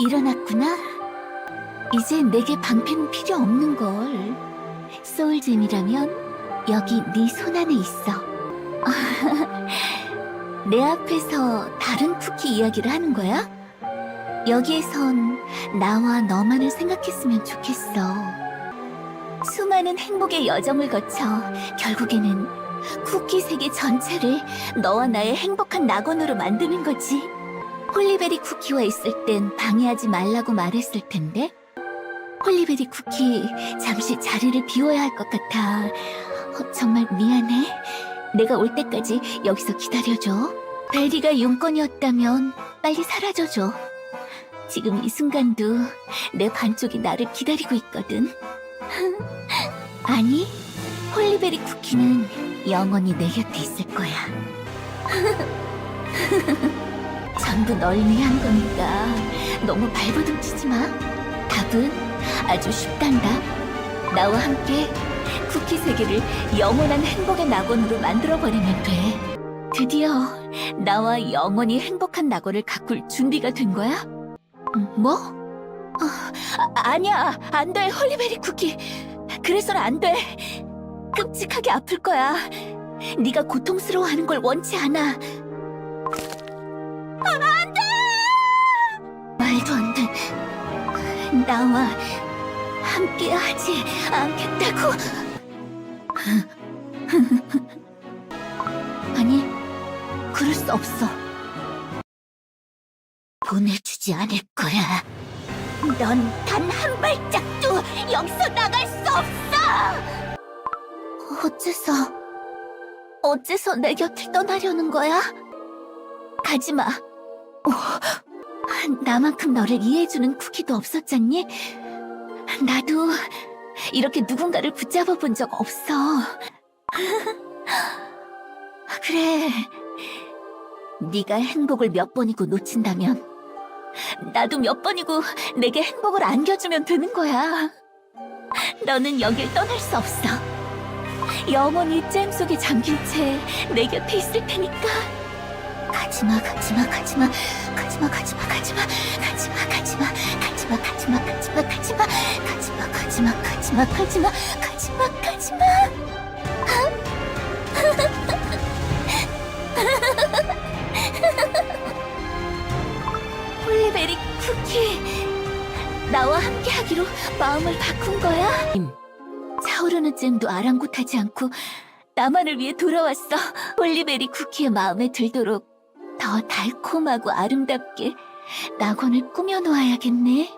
일어났구나. 이제 내게 방패는 필요 없는 걸. 소울잼이라면 여기 네 손 안에 있어. 내 앞에서 다른 쿠키 이야기를 하는 거야? 여기에선 나와 너만을 생각했으면 좋겠어. 수많은 행복의 여정을 거쳐 결국에는 쿠키 세계 전체를 너와 나의 행복한 낙원으로 만드는 거지. 홀리베리 쿠키와 있을 땐 방해하지 말라고 말했을 텐데. 홀리베리 쿠키, 잠시 자리를 비워야 할 것 같아. 어, 정말 미안해. 내가 올 때까지 여기서 기다려줘. 베리가 용건이었다면 빨리 사라져줘. 지금 이 순간도 내 반쪽이 나를 기다리고 있거든. 아니, 홀리베리 쿠키는 영원히 내 곁에 있을 거야. 전부 널 위한 거니까 너무 발버둥 치지 마. 답은 아주 쉽단다. 나와 함께 쿠키 세계를 영원한 행복의 낙원으로 만들어버리면 돼. 드디어 나와 영원히 행복한 낙원을 가꿀 준비가 된 거야? 음, 뭐? 아, 아니야, 안 돼, 홀리베리 쿠키. 그래서는 안 돼. 끔찍하게 아플 거야. 네가 고통스러워하는 걸 원치 않아. 나와 함께 하지 않겠다고. 아니, 그럴 수 없어. 보내주지 않을 거야. 넌 단 한 발짝도 여기서 나갈 수 없어! 어째서, 어째서 내 곁을 떠나려는 거야? 가지 마. 어, 나만큼 너를 이해해주는 쿠키도 없었잖니? 나도 이렇게 누군가를 붙잡아 본 적 없어. 그래. 네가 행복을 몇 번이고 놓친다면 나도 몇 번이고 내게 행복을 안겨주면 되는 거야. 너는 여길 떠날 수 없어. 영원히 잼 속에 잠긴 채 내 곁에 있을 테니까. 가지마, 가지마, 가지마, 가지마, 가지마, 가지마, 가지마, 가지마, 가지마, 가지마, 가지마, 가지마, 가지마, 가지마, 가지마, 가지마, 가지마, 가지마. 홀리베리 쿠키, 나와 함께 하기로 마음을 바꾼 거야? 차오르는 잼도 아랑곳하지 않고 나만을 위해 돌아왔어. 홀리베리 쿠키의 마음에 들도록 더 달콤하고 아름답게 낙원을 꾸며놓아야겠네.